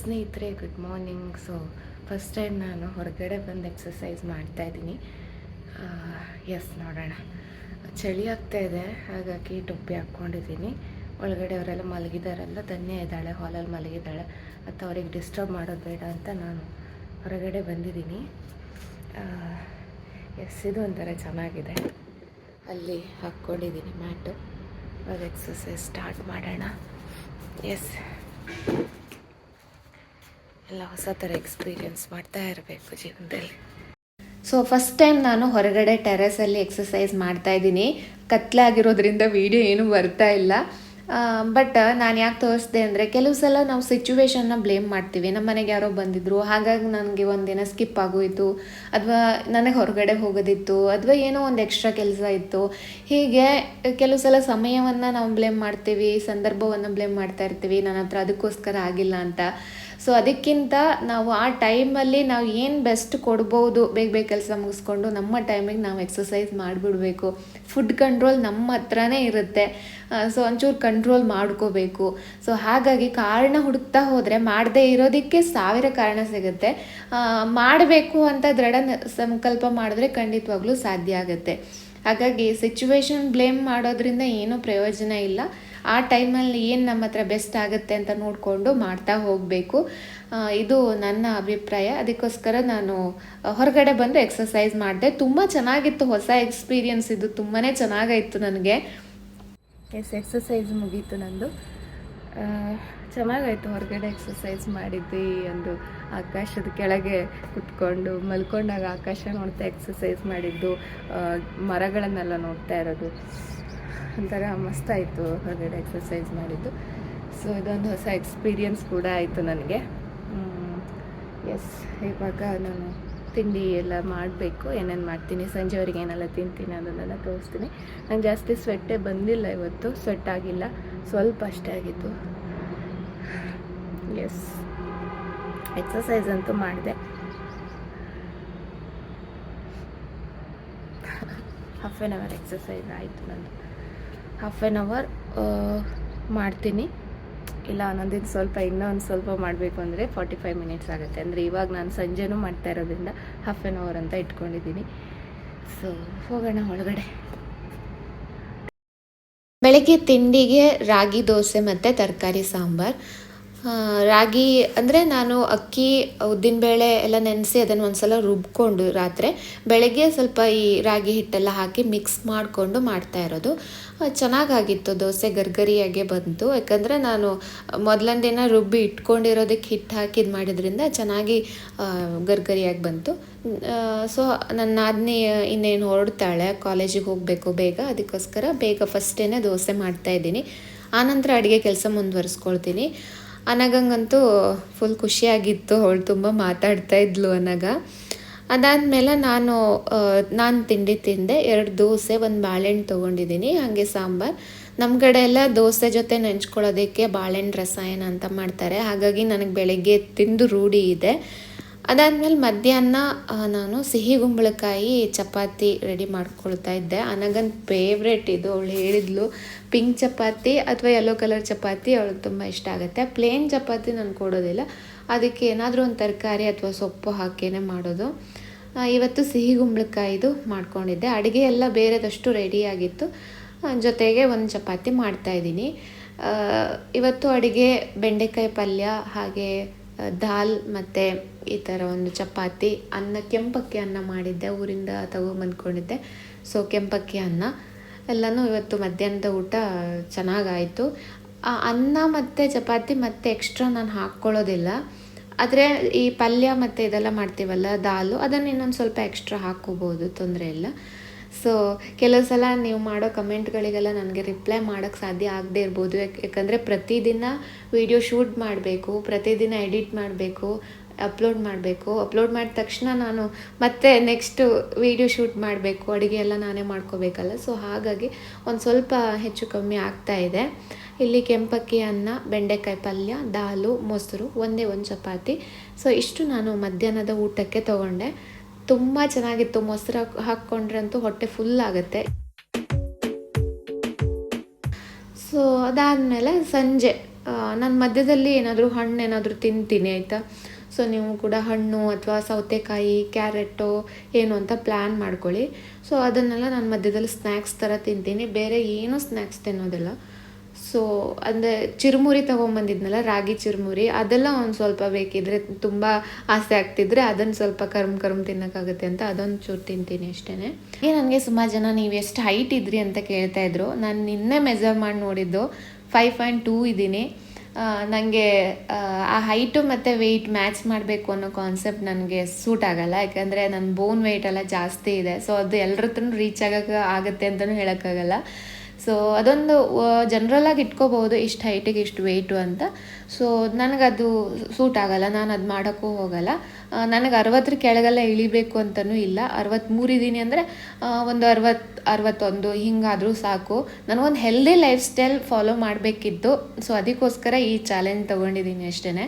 ಸ್ನೇಹಿತರೆ good morning so first time ನಾನು ಹೊರಗಡೆ ಬಂದು ಎಕ್ಸಸೈಸ್ ಮಾಡ್ತಾ ಇದ್ದೀನಿ. ಎಸ್ ನೋಡೋಣ. ಚಳಿ ಆಗ್ತಾ ಇದೆ, ಹಾಗಾಗಿ ಟೊಪ್ಪಿ ಹಾಕ್ಕೊಂಡಿದ್ದೀನಿ. ಒಳಗಡೆ ಅವರೆಲ್ಲ ಮಲಗಿದಾರಲ್ಲ, ಧನ್ಯ ಇದ್ದಾಳೆ ಹಾಲಲ್ಲಿ ಮಲಗಿದ್ದಾಳೆ. ಮತ್ತು ಅವ್ರಿಗೆ ಡಿಸ್ಟರ್ಬ್ ಮಾಡೋದು ಬೇಡ ಅಂತ ನಾನು ಹೊರಗಡೆ ಬಂದಿದ್ದೀನಿ. ಎಸ್ ಇದು ಒಂಥರ ಚೆನ್ನಾಗಿದೆ. ಅಲ್ಲಿ ಹಾಕ್ಕೊಂಡಿದ್ದೀನಿ ಮ್ಯಾಟು. ಇವಾಗ ಎಕ್ಸಸೈಸ್ ಸ್ಟಾರ್ಟ್ ಮಾಡೋಣ. ಎಸ್ ಎಲ್ಲ ಹೊಸ ಥರ ಎಕ್ಸ್ಪೀರಿಯೆನ್ಸ್ ಮಾಡ್ತಾ ಇರಬೇಕು ಜೀವನದಲ್ಲಿ. ಸೊ ಫಸ್ಟ್ ಟೈಮ್ ನಾನು ಹೊರಗಡೆ ಟೆರೆಸಲ್ಲಿ ಎಕ್ಸಸೈಸ್ ಮಾಡ್ತಾ ಇದ್ದೀನಿ. ಕತ್ಲಾಗಿರೋದ್ರಿಂದ ವಿಡಿಯೋ ಏನೂ ಬರ್ತಾ ಇಲ್ಲ. ಬಟ್ ನಾನು ಯಾಕೆ ತೋರಿಸ್ದೆ ಅಂದರೆ ಕೆಲವು ಸಲ ನಾವು ಸಿಚುವೇಶನ್ನ ಬ್ಲೇಮ್ ಮಾಡ್ತೀವಿ. ನಮ್ಮ ಮನೆಗೆ ಯಾರೋ ಬಂದಿದ್ರು. ಹಾಗಾಗಿ ನನಗೆ ಒಂದಿನ ಸ್ಕಿಪ್ ಆಗೋಯಿತು. ಅಥವಾ ನನಗೆ ಹೊರಗಡೆ ಹೋಗೋದಿತ್ತು. ಅಥವಾ ಏನೋ ಒಂದು ಎಕ್ಸ್ಟ್ರಾ ಕೆಲಸ ಇತ್ತು. ಹೀಗೆ, ಕೆಲವು ಸಲ ಸಮಯವನ್ನು ನಾವು ಬ್ಲೇಮ್ ಮಾಡ್ತೀವಿ, ಸಂದರ್ಭವನ್ನು ಬ್ಲೇಮ್ ಮಾಡ್ತಾ ಇರ್ತೀವಿ. ನನ್ನ ಹತ್ರ ಅದಕ್ಕೋಸ್ಕರ ಆಗಿಲ್ಲ ಅಂತ. ಸೊ ಅದಕ್ಕಿಂತ ನಾವು ಆ ಟೈಮಲ್ಲಿ ನಾವು ಏನು ಬೆಸ್ಟ್ ಕೊಡ್ಬೋದು, ಬೇಗ ಬೇಗ ಕೆಲಸ ಮುಗಿಸ್ಕೊಂಡು ನಮ್ಮ ಟೈಮಿಗೆ ನಾವು ಎಕ್ಸಸೈಸ್ ಮಾಡಿಬಿಡ್ಬೇಕು. ಫುಡ್ ಕಂಟ್ರೋಲ್ ನಮ್ಮ ಹತ್ರನೇ ಇರುತ್ತೆ. ಸೊ ಒಂಚೂರು ಕಂಟ್ರೋಲ್ ಮಾಡ್ಕೋಬೇಕು. ಸೊ ಹಾಗಾಗಿ ಕಾರಣ ಹುಡುಕ್ತಾ ಹೋದರೆ ಮಾಡದೇ ಇರೋದಕ್ಕೆ ಸಾವಿರ ಕಾರಣ ಸಿಗುತ್ತೆ. ಮಾಡಬೇಕು ಅಂತ ದೃಢ ಸಂಕಲ್ಪ ಮಾಡಿದ್ರೆ ಖಂಡಿತವಾಗ್ಲೂ ಸಾಧ್ಯ ಆಗುತ್ತೆ. ಹಾಗಾಗಿ ಸಿಚುವೇಶನ್ ಬ್ಲೇಮ್ ಮಾಡೋದ್ರಿಂದ ಏನೂ ಪ್ರಯೋಜನ ಇಲ್ಲ. ಆ ಟೈಮಲ್ಲಿ ಏನು ನಮ್ಮ ಹತ್ರ ಬೆಸ್ಟ್ ಆಗುತ್ತೆ ಅಂತ ನೋಡಿಕೊಂಡು ಮಾಡ್ತಾ ಹೋಗಬೇಕು. ಇದು ನನ್ನ ಅಭಿಪ್ರಾಯ. ಅದಕ್ಕೋಸ್ಕರ ನಾನು ಹೊರಗಡೆ ಬಂದು ಎಕ್ಸಸೈಸ್ ಮಾಡಿದೆ. ತುಂಬ ಚೆನ್ನಾಗಿತ್ತು. ಹೊಸ ಎಕ್ಸ್ಪೀರಿಯನ್ಸ್ ಇದು. ತುಂಬಾ ಚೆನ್ನಾಗಾಯಿತು ನನಗೆ. ಎಸ್ ಎಕ್ಸಸೈಸ್ ಮುಗೀತು ನಂದು. ಚೆನ್ನಾಗಾಯಿತು ಹೊರಗಡೆ ಎಕ್ಸಸೈಸ್ ಮಾಡಿದ್ದು ಈ ಒಂದು ಆಕಾಶದ ಕೆಳಗೆ ಕುತ್ಕೊಂಡು, ಮಲ್ಕೊಂಡಾಗ ಆಕಾಶ ನೋಡ್ತಾ ಎಕ್ಸಸೈಸ್ ಮಾಡಿದ್ದು ಮರಗಳನ್ನೆಲ್ಲ ನೋಡ್ತಾ ಇರೋದು. ಒಂಥರ ಮಸ್ತಾಯಿತು ಹೊರಗಡೆ ಎಕ್ಸಸೈಸ್ ಮಾಡಿದ್ದು. ಸೊ ಇದೊಂದು ಹೊಸ ಎಕ್ಸ್ಪೀರಿಯನ್ಸ್ ಕೂಡ ಆಯಿತು ನನಗೆ. ಎಸ್ ಇವಾಗ ನಾನು ತಿಂಡಿ ಎಲ್ಲ ಮಾಡಬೇಕು, ಏನೇನು ಮಾಡ್ತೀನಿ ಸಂಜೆವರೆಗೆ ಏನೆಲ್ಲ ತಿಂತೀನಿ ಅದನ್ನೆಲ್ಲ ತೋರಿಸ್ತೀನಿ. ನಂಗೆ ಜಾಸ್ತಿ ಸ್ವೆಟ್ಟೇ ಬಂದಿಲ್ಲ ಇವತ್ತು ಸ್ವೆಟ್ ಆಗಿಲ್ಲ, ಸ್ವಲ್ಪ ಅಷ್ಟೇ ಆಗಿತ್ತು. ಎಸ್ ಎಕ್ಸಸೈಸ್ ಅಂತೂ ಮಾಡಿದೆ. ಹಾಫ್ ಆನ್ ಅವರ್ ಎಕ್ಸಸೈಸ್ ಆಯಿತು ನಂದು. ಹಾಫ್ ಆನ್ ಅವರ್ ಮಾಡ್ತೀನಿ. ಇಲ್ಲ ಒಂದೊಂದಿನ ಸ್ವಲ್ಪ ಇನ್ನೊಂದು ಸ್ವಲ್ಪ ಮಾಡಬೇಕು ಅಂದರೆ ಫಾರ್ಟಿ ಫೈವ್ ಮಿನಿಟ್ಸ್ ಆಗುತ್ತೆ. ಅಂದರೆ ಇವಾಗ ನಾನು ಸಂಜೆನೂ ಮಾಡ್ತಾ ಇರೋದ್ರಿಂದ ಹಾಫ್ ಆನ್ ಅವರ್ ಅಂತ ಇಟ್ಕೊಂಡಿದ್ದೀನಿ. ಸೊ ಹೋಗೋಣ ಒಳಗಡೆ. ಬೆಳಗ್ಗೆ ತಿಂಡಿಗೆ ರಾಗಿ ದೋಸೆ ಮತ್ತು ತರಕಾರಿ ಸಾಂಬಾರು. ರಾಗಿ ಅಂದರೆ ನಾನು ಅಕ್ಕಿ ಉದ್ದಿನಬೇಳೆ ಎಲ್ಲ ನೆನೆಸಿ ಅದನ್ನು ಒಂದು ಸಲ ರುಬ್ಕೊಂಡು ರಾತ್ರಿ ಬೆಳಗ್ಗೆ ಸ್ವಲ್ಪ ಈ ರಾಗಿ ಹಿಟ್ಟೆಲ್ಲ ಹಾಕಿ ಮಿಕ್ಸ್ ಮಾಡಿಕೊಂಡು ಮಾಡ್ತಾ ಇರೋದು. ಚೆನ್ನಾಗಾಗಿತ್ತು ದೋಸೆ ಗರ್ಗರಿಯಾಗೆ ಬಂತು. ಯಾಕಂದರೆ ನಾನು ಮೊದಲನೇ ದಿನ ರುಬ್ಬಿ ಇಟ್ಕೊಂಡಿರೋದಕ್ಕೆ ಹಿಟ್ಟು ಹಾಕಿ ಇದು ಮಾಡಿದ್ರಿಂದ ಚೆನ್ನಾಗಿ ಗರ್ಗರಿಯಾಗಿ ಬಂತು. ಸೊ ನನ್ನ ಆದ್ನಿ ಇನ್ನೇನು ಹೊರಡ್ತಾಳೆ ಕಾಲೇಜಿಗೆ ಹೋಗಬೇಕು ಬೇಗ, ಅದಕ್ಕೋಸ್ಕರ ಬೇಗ ಫಸ್ಟೇನೆ ದೋಸೆ ಮಾಡ್ತಾ ಇದ್ದೀನಿ. ಆನಂತರ ಅಡುಗೆ ಕೆಲಸ ಮುಂದುವರಿಸ್ಕೊಳ್ತೀನಿ. ಅನಗಂಗಂತೂ ಫುಲ್ ಖುಷಿಯಾಗಿತ್ತು. ಅವಳು ತುಂಬ ಮಾತಾಡ್ತಾ ಇದ್ಲು ಅನಗ. ಅದಾದಮೇಲೆ ನಾನು ನಾನು ತಿಂಡಿ ತಿಂದೆ. ಎರಡು ದೋಸೆ, ಒಂದು ಬಾಳೆಹಣ್ಣು ತೊಗೊಂಡಿದ್ದೀನಿ. ಹಾಗೆ ಸಾಂಬಾರು. ನಮ್ಮ ಕಡೆ ಎಲ್ಲ ದೋಸೆ ಜೊತೆ ನೆಂಚ್ಕೊಳ್ಳೋದಕ್ಕೆ ಬಾಳೆಹಣ್ಣು ರಸಾಯನ ಅಂತ ಮಾಡ್ತಾರೆ. ಹಾಗಾಗಿ ನನಗೆ ಬೆಳಗ್ಗೆ ತಿಂದು ರೂಢಿ ಇದೆ. ಅದಾದಮೇಲೆ ಮಧ್ಯಾಹ್ನ ನಾನು ಸಿಹಿ ಗುಂಬಳಕಾಯಿ ಚಪಾತಿ ರೆಡಿ ಮಾಡ್ಕೊಳ್ತಾ ಇದ್ದೆ. ಅನಗನ್ ಫೇವ್ರೆಟ್ ಇದು. ಅವಳು ಹೇಳಿದ್ಲು ಪಿಂಕ್ ಚಪಾತಿ ಅಥವಾ ಯೆಲ್ಲೋ ಕಲರ್ ಚಪಾತಿ ಅವಳಿಗೆ ತುಂಬ ಇಷ್ಟ ಆಗುತ್ತೆ. ಪ್ಲೇನ್ ಚಪಾತಿ ನಾನು ಕೊಡೋದಿಲ್ಲ. ಅದಕ್ಕೆ ಏನಾದರೂ ಒಂದು ತರಕಾರಿ ಅಥವಾ ಸೊಪ್ಪು ಹಾಕೇನೆ ಮಾಡೋದು. ಇವತ್ತು ಸಿಹಿ ಗುಂಬಳಕಾಯಿದು ಮಾಡ್ಕೊಂಡಿದ್ದೆ. ಅಡುಗೆ ಎಲ್ಲ ಬೇರೆದಷ್ಟು ರೆಡಿಯಾಗಿತ್ತು ಜೊತೆಗೆ ಒಂದು ಚಪಾತಿ ಮಾಡ್ತಾಯಿದ್ದೀನಿ ಇವತ್ತು ಅಡುಗೆ ಬೆಂಡೆಕಾಯಿ ಪಲ್ಯ, ಹಾಗೆ ದಾಲ್ ಮತ್ತು ಈ ಥರ ಒಂದು ಚಪಾತಿ, ಅನ್ನ, ಕೆಂಪಕ್ಕಿ ಅನ್ನ ಮಾಡಿದ್ದೆ, ಊರಿಂದ ತಗೊಂಬಂದ್ಕೊಂಡಿದ್ದೆ ಸೊ ಕೆಂಪಕ್ಕಿ ಅನ್ನ. ಎಲ್ಲನೂ ಇವತ್ತು ಮಧ್ಯಾಹ್ನದ ಊಟ ಚೆನ್ನಾಗಾಯಿತು. ಆ ಅನ್ನ ಮತ್ತು ಚಪಾತಿ ಮತ್ತು ಎಕ್ಸ್ಟ್ರಾ ನಾನು ಹಾಕ್ಕೊಳ್ಳೋದಿಲ್ಲ. ಆದರೆ ಈ ಪಲ್ಯ ಮತ್ತು ಇದೆಲ್ಲ ಮಾಡ್ತೀವಲ್ಲ, ದಾಲು, ಅದನ್ನು ಇನ್ನೊಂದು ಸ್ವಲ್ಪ ಎಕ್ಸ್ಟ್ರಾ ಹಾಕ್ಕೋಬೋದು, ತೊಂದರೆ ಇಲ್ಲ. ಸೊ ಕೆಲವು ಸಲ ನೀವು ಮಾಡೋ ಕಮೆಂಟ್ಗಳಿಗೆಲ್ಲ ನನಗೆ ರಿಪ್ಲೈ ಮಾಡೋಕ್ಕೆ ಸಾಧ್ಯ ಆಗದೆ ಇರ್ಬೋದು. ಯಾಕೆ, ಯಾಕಂದರೆ ಪ್ರತಿದಿನ ವಿಡಿಯೋ ಶೂಟ್ ಮಾಡಬೇಕು, ಪ್ರತಿದಿನ ಎಡಿಟ್ ಮಾಡಬೇಕು ಅಪ್ಲೋಡ್ ಮಾಡಬೇಕು. ಅಪ್ಲೋಡ್ ಮಾಡಿದ ತಕ್ಷಣ ನಾನು ಮತ್ತೆ ನೆಕ್ಸ್ಟು ವಿಡಿಯೋ ಶೂಟ್ ಮಾಡಬೇಕು ಅಡುಗೆ ಎಲ್ಲ ನಾನೇ ಮಾಡ್ಕೋಬೇಕಲ್ಲ. ಸೊ ಹಾಗಾಗಿ ಒಂದು ಸ್ವಲ್ಪ ಹೆಚ್ಚು ಕಮ್ಮಿ ಆಗ್ತಾ ಇದೆ. ಇಲ್ಲಿ ಕೆಂಪಕ್ಕಿ ಅನ್ನ, ಬೆಂಡೆಕಾಯಿ ಪಲ್ಯ, ದಾಲು, ಮೊಸರು, ಒಂದೇ ಒಂದು ಚಪಾತಿ. ಸೊ ಇಷ್ಟು ನಾನು ಮಧ್ಯಾಹ್ನದ ಊಟಕ್ಕೆ ತೊಗೊಂಡೆ. ತುಂಬ ಚೆನ್ನಾಗಿತ್ತು ಮೊಸರು ಹಾಕ್ಕೊಂಡ್ರೆ ಅಂತೂ ಹೊಟ್ಟೆ ಫುಲ್ ಆಗುತ್ತೆ. ಸೊ ಅದಾದಮೇಲೆ ಸಂಜೆ ನಾನು ಮಧ್ಯದಲ್ಲಿ ಏನಾದರೂ ಹಣ್ಣು ಏನಾದರೂ ತಿಂತೀನಿ, ಆಯಿತಾ? ಸೊ ನೀವು ಕೂಡ ಹಣ್ಣು ಅಥವಾ ಸೌತೆಕಾಯಿ, ಕ್ಯಾರೆಟು ಏನು ಅಂತ ಪ್ಲ್ಯಾನ್ ಮಾಡ್ಕೊಳ್ಳಿ. ಸೊ ಅದನ್ನೆಲ್ಲ ನಾನು ಮಧ್ಯದಲ್ಲಿ ಸ್ನ್ಯಾಕ್ಸ್ ಥರ ತಿಂತೀನಿ. ಬೇರೆ ಏನೂ ಸ್ನ್ಯಾಕ್ಸ್ ತಿನ್ನೋದಿಲ್ಲ. ಸೊ ಅಂದರೆ ಚಿರುಮುರಿ ತೊಗೊಂಬಂದಿದ್ನಲ್ಲ, ರಾಗಿ ಚಿರುಮುರಿ, ಅದೆಲ್ಲ ಒಂದು ಸ್ವಲ್ಪ ಬೇಕಿದ್ರೆ ತುಂಬ ಆಸೆ ಆಗ್ತಿದ್ರೆ ಅದನ್ನು ಸ್ವಲ್ಪ ಕರ್ಮ್ ಕರ್ಮ್ ತಿನ್ನೋಕ್ಕಾಗುತ್ತೆ ಅಂತ ಅದೊಂದು ಚೂರು ತಿಂತೀನಿ ಅಷ್ಟೇ ನನಗೆ ಸುಮಾರು ಜನ ನೀವು ಎಷ್ಟು ಹೈಟ್ ಇದ್ರಿ ಅಂತ ಕೇಳ್ತಾ ಇದ್ರು. ನಾನು ನಿನ್ನೆ ಮೆಜರ್ ಮಾಡಿ ನೋಡಿದ್ದು ಫೈವ್ ಪಾಯಿಂಟ್ ಟೂ ಇದ್ದೀನಿ. ನನಗೆ ಆ ಹೈಟು ಮತ್ತು ವೆಯ್ಟ್ ಮ್ಯಾಚ್ ಮಾಡಬೇಕು ಅನ್ನೋ ಕಾನ್ಸೆಪ್ಟ್ ನನಗೆ ಸೂಟ್ ಆಗಲ್ಲ. ಯಾಕಂದರೆ ನನ್ನ ಬೋನ್ ವೆಯ್ಟ್ ಎಲ್ಲ ಜಾಸ್ತಿ ಇದೆ. ಸೊ ಅದು ಎಲ್ಲರ ರೀಚ್ ಆಗೋಕ್ಕೆ ಆಗುತ್ತೆ ಅಂತಲೂ ಹೇಳೋಕ್ಕಾಗಲ್ಲ. ಸೊ ಅದೊಂದು ಜನ್ರಲಾಗಿ ಇಟ್ಕೋಬೋದು ಇಷ್ಟು ಹೈಟಿಗೆ ಇಷ್ಟು ವೆಯ್ಟು ಅಂತ. ಸೊ ನನಗದು ಸೂಟ್ ಆಗಲ್ಲ ನಾನು ಅದು ಮಾಡೋಕ್ಕೂ ಹೋಗಲ್ಲ. ನನಗೆ ಅರವತ್ತರ ಕೆಳಗೆಲ್ಲ ಇಳಿಬೇಕು ಅಂತಲೂ ಇಲ್ಲ. ಅರವತ್ತ್ಮೂರಿದ್ದೀನಿ ಅಂದರೆ ಒಂದು ಅರವತ್ತು, ಅರವತ್ತೊಂದು, ಹಿಂಗಾದರೂ ಸಾಕು. ನನಗೊಂದು ಹೆಲ್ದಿ ಲೈಫ್ ಸ್ಟೈಲ್ ಫಾಲೋ ಮಾಡಬೇಕಿತ್ತು. ಸೊ ಅದಕ್ಕೋಸ್ಕರ ಈ ಚಾಲೆಂಜ್ ತೊಗೊಂಡಿದ್ದೀನಿ ಅಷ್ಟೇ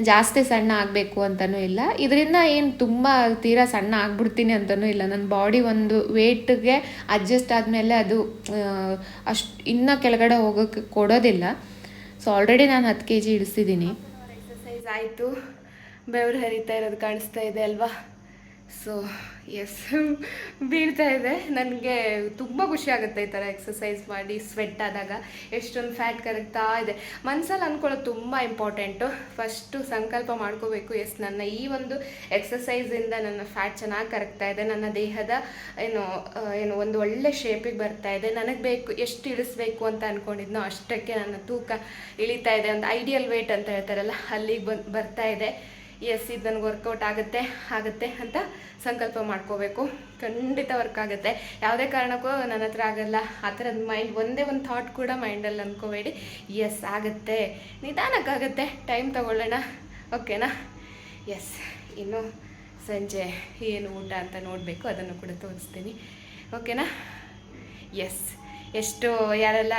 ಜಾಸ್ತಿ ಸಣ್ಣ ಆಗಬೇಕು ಅಂತಲೂ ಇಲ್ಲ. ಇದರಿಂದ ಏನು ತುಂಬ ತೀರಾ ಸಣ್ಣ ಆಗ್ಬಿಡ್ತೀನಿ ಅಂತಲೂ ಇಲ್ಲ. ನನ್ನ ಬಾಡಿ ಒಂದು ವೇಟ್ಗೆ ಅಡ್ಜಸ್ಟ್ ಆದಮೇಲೆ ಅದು ಅಷ್ಟು ಇನ್ನೂ ಕೆಳಗಡೆ ಹೋಗೋಕ್ಕೆ ಕೊಡೋದಿಲ್ಲ. ಸೊ ಆಲ್ರೆಡಿ ನಾನು ಹತ್ತು ಕೆ ಜಿ ಇಳಿಸಿದ್ದೀನಿ. ಎಕ್ಸಸೈಸ್ ಆಯಿತು. ಬೆವರು ಹರಿತಾ ಇರೋದು ಕಾಣಿಸ್ತಾ ಇದೆ ಅಲ್ವಾ? ಸೊ ಎಸ್ ಬೀಳ್ತಾ ಇದೆ. ನನಗೆ ತುಂಬ ಖುಷಿ ಆಗುತ್ತೆ ಈ ಥರ ಎಕ್ಸಸೈಸ್ ಮಾಡಿ ಸ್ವೆಟ್ ಆದಾಗ. ಎಷ್ಟೊಂದು ಫ್ಯಾಟ್ ಕರಗ್ತಾ ಇದೆ. ಮನಸ್ಸಲ್ಲಿ ಅಂದ್ಕೊಳ್ಳೋದು ತುಂಬ ಇಂಪಾರ್ಟೆಂಟು ಫಸ್ಟು ಸಂಕಲ್ಪ ಮಾಡ್ಕೋಬೇಕು. ಎಸ್ ನನ್ನ ಈ ಒಂದು ಎಕ್ಸಸೈಸಿಂದ ನನ್ನ ಫ್ಯಾಟ್ ಚೆನ್ನಾಗಿ ಕರಗ್ತಾ ಇದೆ. ನನ್ನ ದೇಹದ ಏನು ಏನು ಒಂದು ಒಳ್ಳೆ ಶೇಪಿಗೆ ಬರ್ತಾ ಇದೆ. ನನಗೆ ಬೇಕು, ಎಷ್ಟು ಇಳಿಸ್ಬೇಕು ಅಂತ ಅಂದ್ಕೊಂಡಿದ್ನೋ ಅಷ್ಟಕ್ಕೆ ನನ್ನ ತೂಕ ಇಳಿತಾ ಇದೆ. ಒಂದು ಐಡಿಯಲ್ ವೇಟ್ ಅಂತ ಹೇಳ್ತಾರಲ್ಲ, ಅಲ್ಲಿಗೆ ಬಂದು ಬರ್ತಾ ಇದೆ. ಎಸ್ ಇದು ನನಗೆ ವರ್ಕೌಟ್ ಆಗುತ್ತೆ ಆಗುತ್ತೆ ಅಂತ ಸಂಕಲ್ಪ ಮಾಡ್ಕೋಬೇಕು. ಖಂಡಿತ ವರ್ಕ್ ಆಗುತ್ತೆ. ಯಾವುದೇ ಕಾರಣಕ್ಕೂ ನನ್ನ ಹತ್ರ ಆಗಲ್ಲ. ಆ ಥರದ ಮೈಂಡ್ ಒಂದೇ ಒಂದು ಥಾಟ್ ಕೂಡ ಮೈಂಡಲ್ಲಿ ಅಂದ್ಕೋಬೇಡಿ ಎಸ್ ಆಗುತ್ತೆ. ನಿಧಾನಕ್ಕಾಗುತ್ತೆ. ಟೈಮ್ ತಗೊಳ್ಳೋಣ. ಓಕೆನಾ ಎಸ್ ಇನ್ನು ಸಂಜೆ ಏನು ಊಟ ಅಂತ ನೋಡಬೇಕು. ಅದನ್ನು ಕೂಡ ತೋರಿಸ್ತೀನಿ. ಓಕೆನಾ ಎಸ್ ಎಷ್ಟು ಯಾರೆಲ್ಲ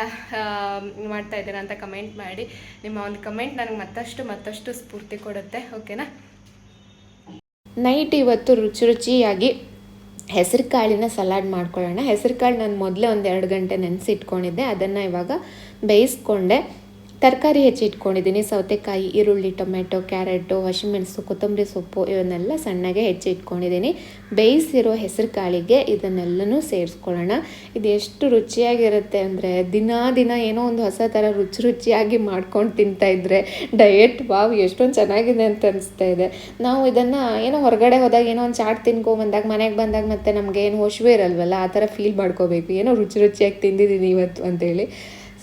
ಮಾಡ್ತಾ ಇದ್ದೀರಾ ಅಂತ ಕಮೆಂಟ್ ಮಾಡಿ. ನಿಮ್ಮ ಒಂದು ಕಮೆಂಟ್ ನನಗೆ ಮತ್ತಷ್ಟು ಮತ್ತಷ್ಟು ಸ್ಫೂರ್ತಿ ಕೊಡುತ್ತೆ ಓಕೆನಾ ನೈಟ್ ಇವತ್ತು ರುಚಿ ರುಚಿಯಾಗಿ ಹೆಸರು ಕಾಳಿನ ಸಲಾಡ್ ಮಾಡ್ಕೊಳ್ಳೋಣ. ಹೆಸರು ಕಾಳು ನಾನು ಮೊದಲೇ ಒಂದು ಎರಡು ಗಂಟೆ ನೆನೆಸಿಟ್ಕೊಂಡಿದ್ದೆ. ಅದನ್ನು ಇವಾಗ ಬೇಯಿಸ್ಕೊಂಡೆ. ತರಕಾರಿ ಹೆಚ್ಚಿಟ್ಕೊಂಡಿದ್ದೀನಿ ಸೌತೆಕಾಯಿ, ಈರುಳ್ಳಿ ಟೊಮೆಟೊ ಕ್ಯಾರೆಟು, ಹಸಿಮೆಣಸು, ಕೊತ್ತಂಬರಿ ಸೊಪ್ಪು ಇವನ್ನೆಲ್ಲ ಸಣ್ಣಗೆ ಹೆಚ್ಚಿಟ್ಕೊಂಡಿದ್ದೀನಿ ಬೇಯಿಸಿರೋ ಹೆಸರು ಕಾಳಿಗೆ ಇದನ್ನೆಲ್ಲನೂ ಸೇರಿಸ್ಕೊಳ್ಳೋಣ. ಇದು ಎಷ್ಟು ರುಚಿಯಾಗಿರುತ್ತೆ ಅಂದರೆ ದಿನ ದಿನ ಏನೋ ಒಂದು ಹೊಸ ಥರ ರುಚಿ ರುಚಿಯಾಗಿ ಮಾಡ್ಕೊಂಡು ತಿಂತಾ ಇದ್ದರೆ ಡಯೆಟ್ ವಾವ್ ಎಷ್ಟೊಂದು ಚೆನ್ನಾಗಿದೆ ಅಂತ ಅನಿಸ್ತಾ ಇದೆ. ನಾವು ಇದನ್ನು ಏನೋ ಹೊರಗಡೆ ಹೋದಾಗ ಏನೋ ಒಂದು ಚಾಟ್ ತಿನ್ಕೊಂಬಂದಾಗ ಮನೆಗೆ ಬಂದಾಗ ಮತ್ತೆ ನಮಗೆ ಏನು ಹೊಶವೇ ಇರಲ್ವಲ್ಲ, ಆ ಥರ ಫೀಲ್ ಮಾಡ್ಕೋಬೇಕು. ಏನೋ ರುಚಿ ರುಚಿಯಾಗಿ ತಿಂದಿದ್ದೀನಿ ಇವತ್ತು ಅಂತೇಳಿ.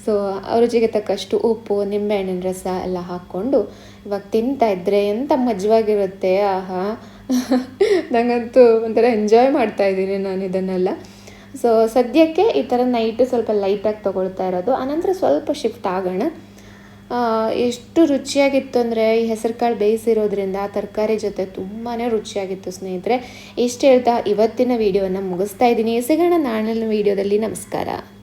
ಸೊ ರುಚಿಗೆ ತಕ್ಕಷ್ಟು ಉಪ್ಪು, ನಿಂಬೆಹಣ್ಣಿನ ರಸ ಎಲ್ಲ ಹಾಕ್ಕೊಂಡು ಇವಾಗ ತಿಂತಾ ಇದ್ರೆ ಎಂಥ ಮಜವಾಗಿರುತ್ತೆ, ಆಹಾ. ನನಗಂತೂ ಒಂಥರ ಎಂಜಾಯ್ ಮಾಡ್ತಾ ಇದ್ದೀನಿ ನಾನು ಇದನ್ನೆಲ್ಲ. ಸೊ ಸದ್ಯಕ್ಕೆ ಈ ಥರ ನೈಟ್ ಸ್ವಲ್ಪ ಲೈಟಾಗಿ ತೊಗೊಳ್ತಾ ಇರೋದು. ಆನಂತರ ಸ್ವಲ್ಪ ಶಿಫ್ಟ್ ಆಗೋಣ. ಎಷ್ಟು ರುಚಿಯಾಗಿತ್ತು ಅಂದರೆ ಈ ಹೆಸರು ಕಾಳು ಬೇಯಿಸಿರೋದ್ರಿಂದ ತರಕಾರಿ ಜೊತೆ ತುಂಬಾ ರುಚಿಯಾಗಿತ್ತು ಸ್ನೇಹಿತರೆ. ಇಷ್ಟು ಹೇಳ್ತಾ ಇವತ್ತಿನ ವೀಡಿಯೋನ ಮುಗಿಸ್ತಾ ಇದ್ದೀನಿ. ಸಿಗೋಣ ನಾಳಿನ ವೀಡಿಯೋದಲ್ಲಿ ನಮಸ್ಕಾರ.